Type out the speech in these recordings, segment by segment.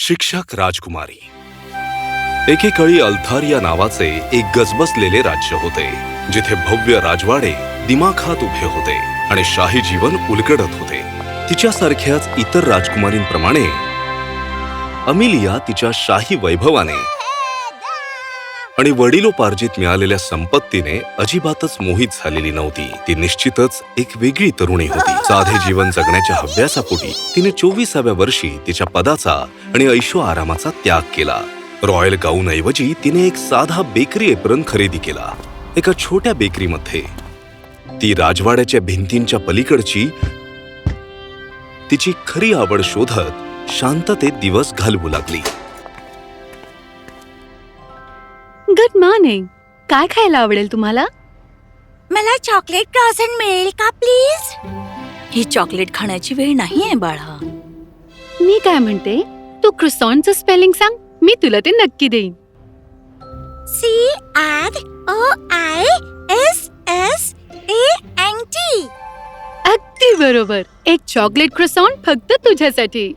शिक्षक राजकुमारी. एकेकाळी अल्थार या नावाचे एक गजबसलेले राज्य होते जिथे भव्य राजवाडे दिमाखात उभे होते आणि शाही जीवन उलगडत होते. तिच्यासारख्याच इतर राजकुमारींप्रमाणे अमिलिया तिच्या शाही वैभवाने आणि वडिलोपार्जित मिळालेल्या संपत्तीने अजिबातच मोहित झालेली नव्हती. ती निश्चितच एक वेगळी तरुणी होती. साधे जीवन जगण्याच्या हव्यासापोटी तिने चोवीसाव्या वर्षी तिच्या पदाचा आणि ऐशो आरामाचा त्याग केला. रॉयल गाऊन ऐवजी तिने एक साधा बेकरी एप्रन खरेदी केला. एका छोट्या बेकरीमध्ये. ती राजवाड्याच्या भिंतींच्या पलीकडची तिची खरी आवड शोधत शांततेत दिवस घालवू लागली. मॉर्निंग काय खायला आवडेल तुम्हाला? मला चॉकलेट क्रॉसन मिळेल का प्लीज ही चॉकलेट खाण्याची वेळ नाहीये बाळा. मी काय म्हणते? तू क्रुसॉनचं स्पेलिंग सांग. मी तुला ते नक्की देईन. C R O I S S A N T अगदी बरोबर. एक चॉकलेट क्रुसॉन फक्त तुझ्यासाठी.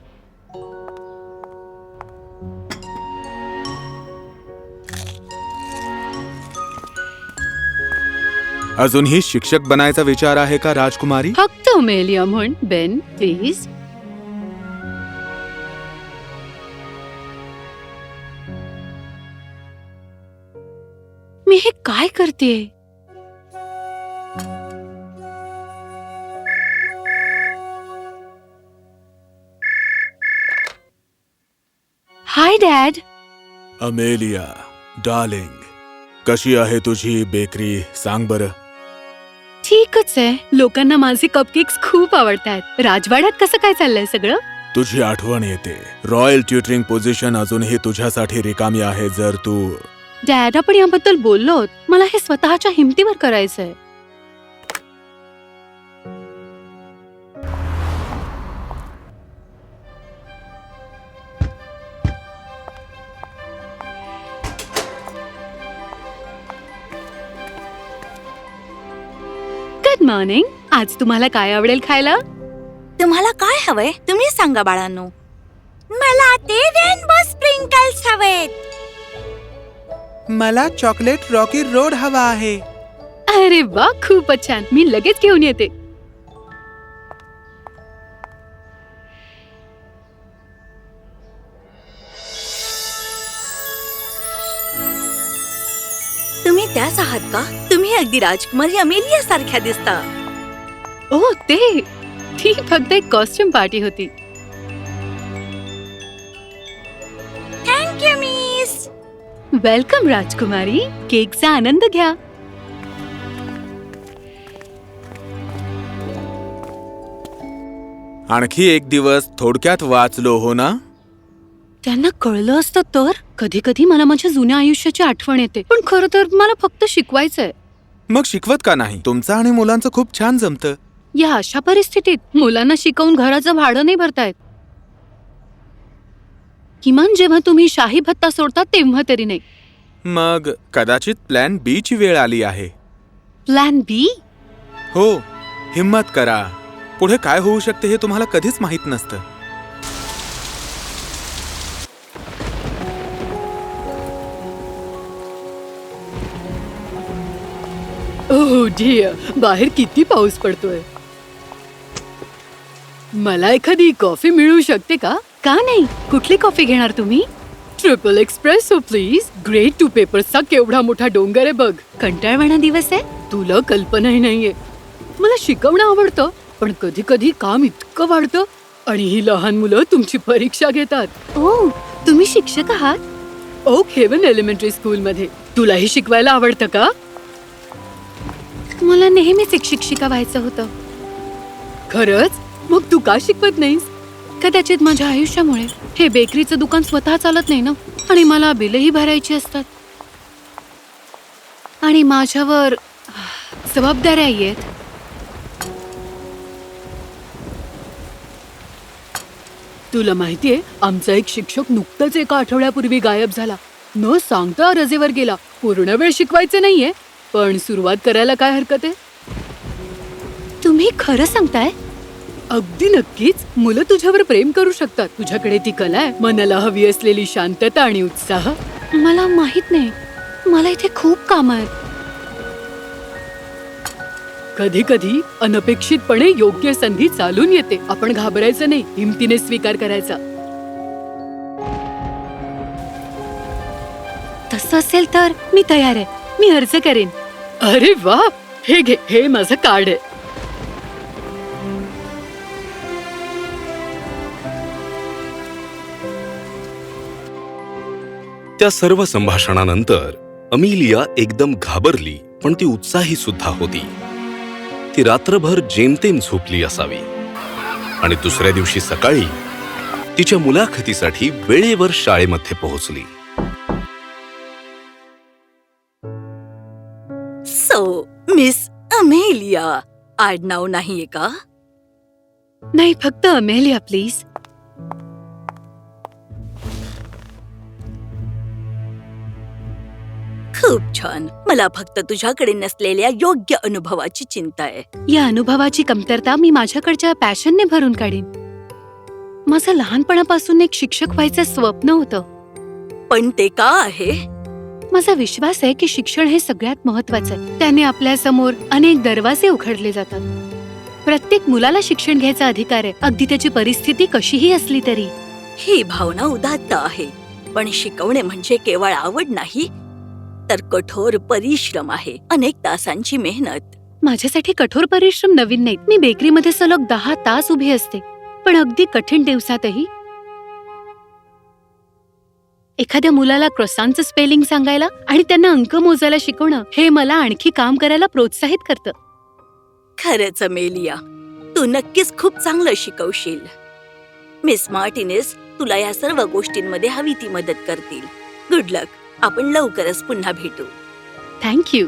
अजूनही शिक्षक बनायचा विचार आहे का राजकुमारी? फक्त उमेलिया म्हण बेन प्लीज़. मी हे काय करते हाय डॅड अमेलिया डार्लिंग कशी आहे तुझी बेकरी? सांग बरं. ठीकच आहे. लोकांना माझे कपकेक्स खूप आवडतात. राजवाड्यात कसं काय चाललंय सगळं? तुझी आठवण येते. रॉयल ट्युटरिंग पोझिशन अजूनही तुझ्यासाठी रिकामी आहे जर तू डॅड आपण याबद्दल बोललो मला हे स्वतःच्या हिमतीवर करायचंय. गुड मॉर्निंग आज तुम्हाला काय आवडेल खायला? तुम्हाला काय हवंय? तुम्ही सांगा बाळांनो. मला ते रेनबो स्प्रिंकल्स हवेत. मला चॉकलेट रॉकी रोड हवा आहे. अरे वा खूपच छान. मी लगेच घेऊन येते. अगदी राजकुमारी अमेलिया सारख्या दिसता. ओ ते. ती फक्त एक कॉस्ट्युम पार्टी होती. थँक्यू मिस वेलकम राजकुमारी. केकचा आनंद घ्या. आणखी एक दिवस थोडक्यात वाचलो हो ना? त्यांना कळलं असतं तर? कधी कधी मला माझ्या जुन्या आयुष्याची आठवण येते. पण खरं तर मला फक्त शिकवायचंय. मग शिकवत का नाही? तुमचं आणि मुलांचं खूप छान जमतं. या अशा परिस्थितीत मुलांना शिकवून घराचं भाडं नाही भरतायत. किमान जेव्हा तुम्ही शाही भत्ता सोडता तेव्हा तरी नाही. मग कदाचित प्लॅन बी ची वेळ आली आहे. प्लॅन बी हो हिम्मत करा. पुढे काय होऊ शकते हे तुम्हाला कधीच माहीत नसतं. ओह डिअर बाहेर किती पाऊस पडतोय. मला एखादी कॉफी मिळू शकते का? का नाही? कुठली कॉफी घेणार तुम्ही? ट्रिपल एक्सप्रेस हो प्लीज ग्रेट टू पेपर्सचा केवढा मोठा डोंगर आहे बघ. कंटाळवाणा दिवस आहे? तुला कल्पनाही नाहीये. मला शिकवणं आवडतं पण कधी कधी काम इतकं वाढतं आणि ही लहान मुलं तुमची परीक्षा घेतात. ओ तुम्ही शिक्षक आहात? ओक हेवन एलिमेंटरी स्कूल मध्ये तुलाही शिकवायला आवडतं का? मला नेहमीच एक शिक्षिका व्हायचं होतं. खरंच? मग तू का शिकवत नाहीस? कदाचित माझ्या आयुष्यामुळे हे बेकरीचं दुकान स्वतः चालत नाही ना? आणि मला बिलही भरायची असतात. आणि माझ्यावर जबाबदाऱ्या आहेत. तुला माहितीये आमचा एक शिक्षक नुकतंच एका आठवड्यापूर्वी गायब झाला. न सांगता रजेवर गेला. पूर्ण वेळ शिकवायचे नाहीये. पण सुरुवात करायला काय हरकत आहे? तुम्ही खरं सांगताय? अगदी नक्कीच. मुलं तुझ्यावर प्रेम करू शकतात. तुझ्याकडे ती कला आहे. मनाला हवी असलेली शांतता आणि उत्साह. मला माहीत नाही. मला इथे खूप काम आहेत कधी कधी अनपेक्षितपणे योग्य संधी चालून येते. आपण घाबरायचं नाही. हिमतीने स्वीकार करायचा. तसं असेल तर मी तयार आहे. मी अर्ज करेन. अरे वा हे घे हे माझं कार्ड आहे. त्या सर्व संभाषणानंतर अमिलिया एकदम घाबरली पण ती उत्साही सुद्धा होती. ती रात्रभर जेमतेम झोपली असावी. आणि दुसऱ्या दिवशी सकाळी तिच्या मुलाखतीसाठी वेळेवर शाळेमध्ये पोहोचली. Miss Amelia. आडनाव नाहीये का? नाही फक्त अमेलिया प्लीज. खूप छान. मला फक्त तुझ्याकडे नसलेल्या योग्य अनुभवाची चिंता आहे. या अनुभवाची कमतरता मी माझ्याकडच्या पॅशनने भरून काढीन. माझं लहानपणापासून एक शिक्षक व्हायचं स्वप्न होतं. पण ते का आहे? माझा विश्वास आहे की शिक्षण हे सगळ्यात महत्वाचं आहे. त्याने आपल्यासमोर अनेक दरवाजे उघडले जातात. प्रत्येक मुलाला शिक्षण घ्यायचा अधिकार आहे. अगदी त्याची परिस्थिती कशीही असली तरी. ही भावना उदात्त आहे. पण शिकवणे म्हणजे केवळ आवड नाही तर कठोर परिश्रम आहे. अनेक तासांची मेहनत. माझ्यासाठी कठोर परिश्रम नवीन नाहीत. मी बेकरीमध्ये सलग दहा तास उभी असते. पण अगदी कठीण दिवसातही एखाद्या मुलाला क्रॉसांचं स्पेलिंग सांगायला आणि त्यांना अंक मोजायला शिकवणं हे मला आणखी काम करायला प्रोत्साहित करतं. खरंच अमेलिया. तू नक्कीच खूप चांगलं शिकवशील. मिस मार्टिनेस तुला या सर्व गोष्टींमध्ये हवी ती मदत करतील. गुड लक आपण लवकरच पुन्हा भेटू. थँक्यू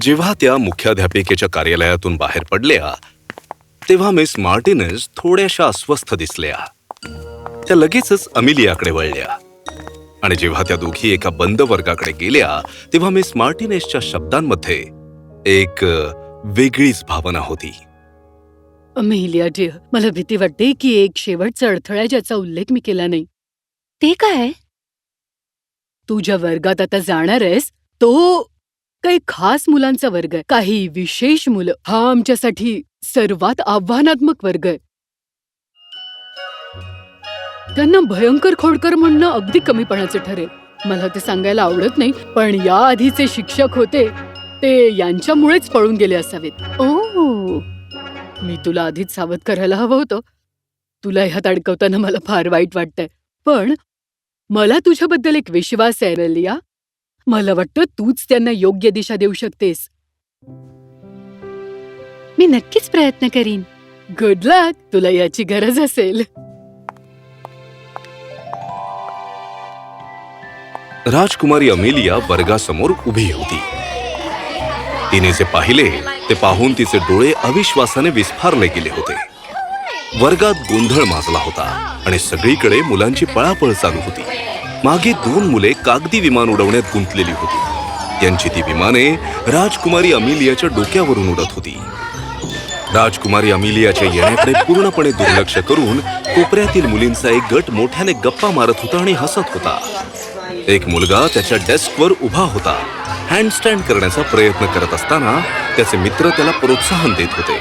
जेव्हा त्या मुख्याध्यापिकेच्या कार्यालयातून बाहेर पडल्या तेव्हा मिस मार्टिनस थोड्याशा अस्वस्थ दिसल्या. त्या लगेचच अमिलियाकडे वळल्या. आणि जेव्हा त्या दोघी एका बंद वर्गाकडे गेल्या तेव्हा मिस मार्टिनेसच्या शब्दांमध्ये एक वेगळीच भावना होती. अमेलिया डिअर मला भीती वाटते की एक शेवटचा अडथळा आहे ज्याचा उल्लेख मी केला नाही. ते काय? तू ज्या वर्गात आता जाणार आहेस तो काही खास मुलांचा वर्ग आहे काही विशेष मुलं. हा आमच्यासाठी सर्वात आव्हानात्मक वर्ग आहे. त्यांना भयंकर खोडकर म्हणणं अगदी कमीपणाचं ठरेल. मला ते सांगायला आवडत नाही पण या आधीचे शिक्षक होते ते यांच्यामुळेच पळून गेले असावेत. ओ मी तुला आधीच सावध करायला हवं होतं. तुला ह्यात अडकवताना मला फार वाईट वाटतंय. पण मला तुझ्याबद्दल एक विश्वास आहे रलिया. मला वाटतं तूच त्यांना योग्य दिशा देऊ शकतेस. मी नक्कीच प्रयत्न करीन. गुड लक तुला याची गरज असेल. राजकुमारी अमेलिया वर्गासमोर उभी होती. तिने जे पाहिले ते पाहून तिचे डोळे अविश्वासाने विस्फारले गेले होते. वर्गात गोंधळ माजला होता आणि सगळीकडे मुलांची पळापळ चालू होती. मागे दोन मुले कागदी विमान उडवण्यात गुंतलेली होती. त्यांची ती विमाने राजकुमारी अमिलियाच्या डोक्यावरून उडत होती. राजकुमारी अमिलियाच्या येण्याकडे पूर्णपणे दुर्लक्ष करून कोपऱ्यातील मुलींचा एक गट मोठ्याने गप्पा मारत होता आणि हसत होता. एक मुलगा त्याच्या डेस्कवर उभा होता. हँडस्टँड करण्याचा प्रयत्न करत असताना त्याचे मित्र त्याला प्रोत्साहन देत होते.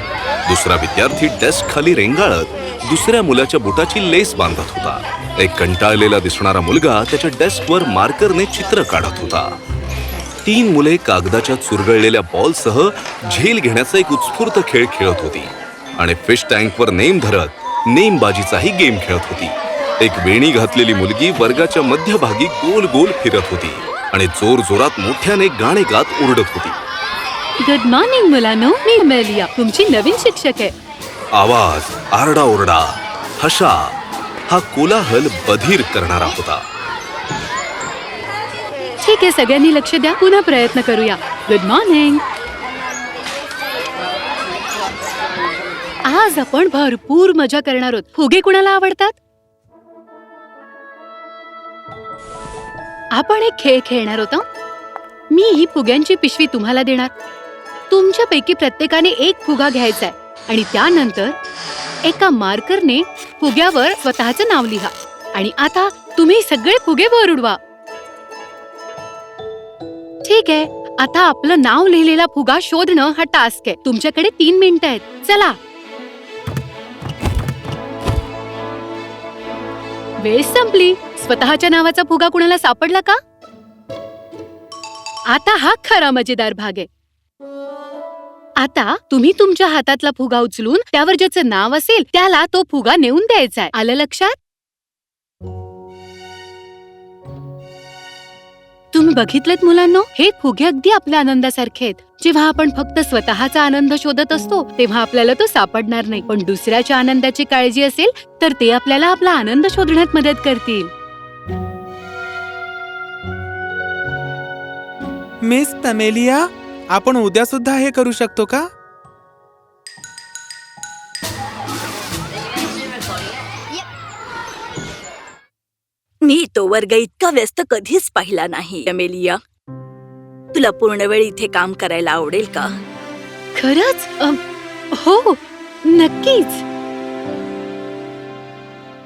दुसरा विद्यार्थी डेस्क खाली रेंगाळत दुसऱ्या मुलाच्या बुटाची लेस बांधत होता. एक कंटाळलेला दिसणारा मुलगा त्याच्या डेस्कवर मार्करने चित्र काढत होता. तीन मुले कागदाच्या चुरगळलेल्या बॉलसह झेल घेण्याचा एक उत्स्फूर्त खेळ खेळत होती. आणि फिश टँकवर नेम धरत नेमबाजीचाही गेम खेळत होती. एक वेणी घातलेली मुलगी वर्गाच्या मध्यभागी गोल गोल फिरत होती आणि जोर जोरात मोठ्याने गाणे गात ओरडत होती. गुड मॉर्निंग मुलांनो. मी अमेलिया. तुमची नवीन शिक्षक आहे. आवाज आरडाओरडा हशा हा कोलाहल बधीर करणारा होता. ठीक आहे सगळ्यांनी लक्ष द्या. पुन्हा प्रयत्न करूया. गुड मॉर्निंग आज आपण भरपूर मजा करणार आहोत. फुगे कुणाला आवडतात? आपण एक खेळ खेळणार होतो. मी ही फुग्यांची पिशवी तुम्हाला देणार. तुमच्यापैकी प्रत्येकाने एक फुगा घ्यायचा आहे आणि त्यानंतर एका मार्करने फुग्यावर स्वतःचं नाव लिहा. आणि आता तुम्ही सगळे फुगे वर उडवा. ठीक आहे. आता आपलं नाव लिहिलेला फुगा शोधणं हा टास्क आहे. तुमच्याकडे तीन मिनिटं आहेत. चला. वेळ संपली. स्वतःच्या नावाचा फुगा कुणाला सापडला का? आता हा खरा मजेदार भाग आहे. आता तुम्ही तुमच्या हातातला फुगा उचलून त्यावर ज्याचं नाव असेल त्याला तो फुगा नेऊन द्यायचा आहे. आलं लक्षात? तुम्ही बघितलेत मुलांनो? हे फुगे अगदी आपल्या आनंदासारखे आहेत. जेव्हा आपण फक्त स्वतःचा आनंद शोधत असतो तेव्हा आपल्याला तो सापडणार नाही. पण दुसऱ्याच्या आनंदाची काळजी असेल तर ते आपल्याला आपला आनंद शोधण्यात मदत करतील. मिस तमेलिया आपण उद्या सुद्धा हे करू शकतो का? मी तो वर्ग इतका व्यस्त कधीच पाहिला नाही. अमेलिया तुला पूर्ण वेळ इथे काम करायला आवडेल का? खरंच? हो नक्कीच.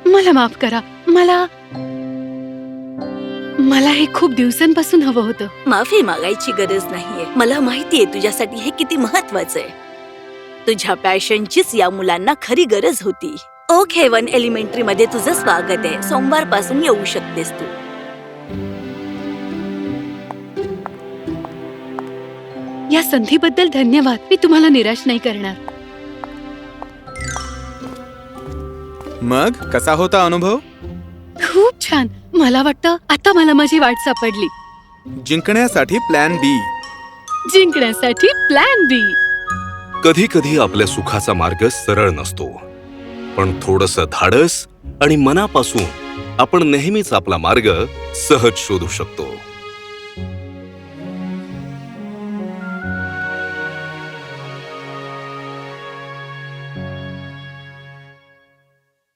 मला माफ करा मला मला हे खूप दिवसांपासून हवं होतं. माफी मागायची गरज नाहीये. मला माहितीये तुझ्यासाठी हे किती महत्वाचं आहे. तुझ्या पॅशनचीच या मुलांना खरी गरज होती. ओक हेवन एलिमेंटरी मध्ये तुझं स्वागत आहे. सोमवारपासून येऊ शकतेस तू. या संधीबद्दल धन्यवाद. मी तुम्हाला निराश नाही करणार. मग कसा होता अनुभव? खूप छान. मला वाटतं आता मला माझी वाट सापडली. जिंकण्यासाठी प्लॅन बी जिंकण्यासाठी प्लॅन बी कधी कधी आपल्या सुखाचा मार्ग सरळ नसतो. पण थोडस धाडस आणि मनापासून आपण नेहमीच आपला मार्ग सहज शोधू शकतो.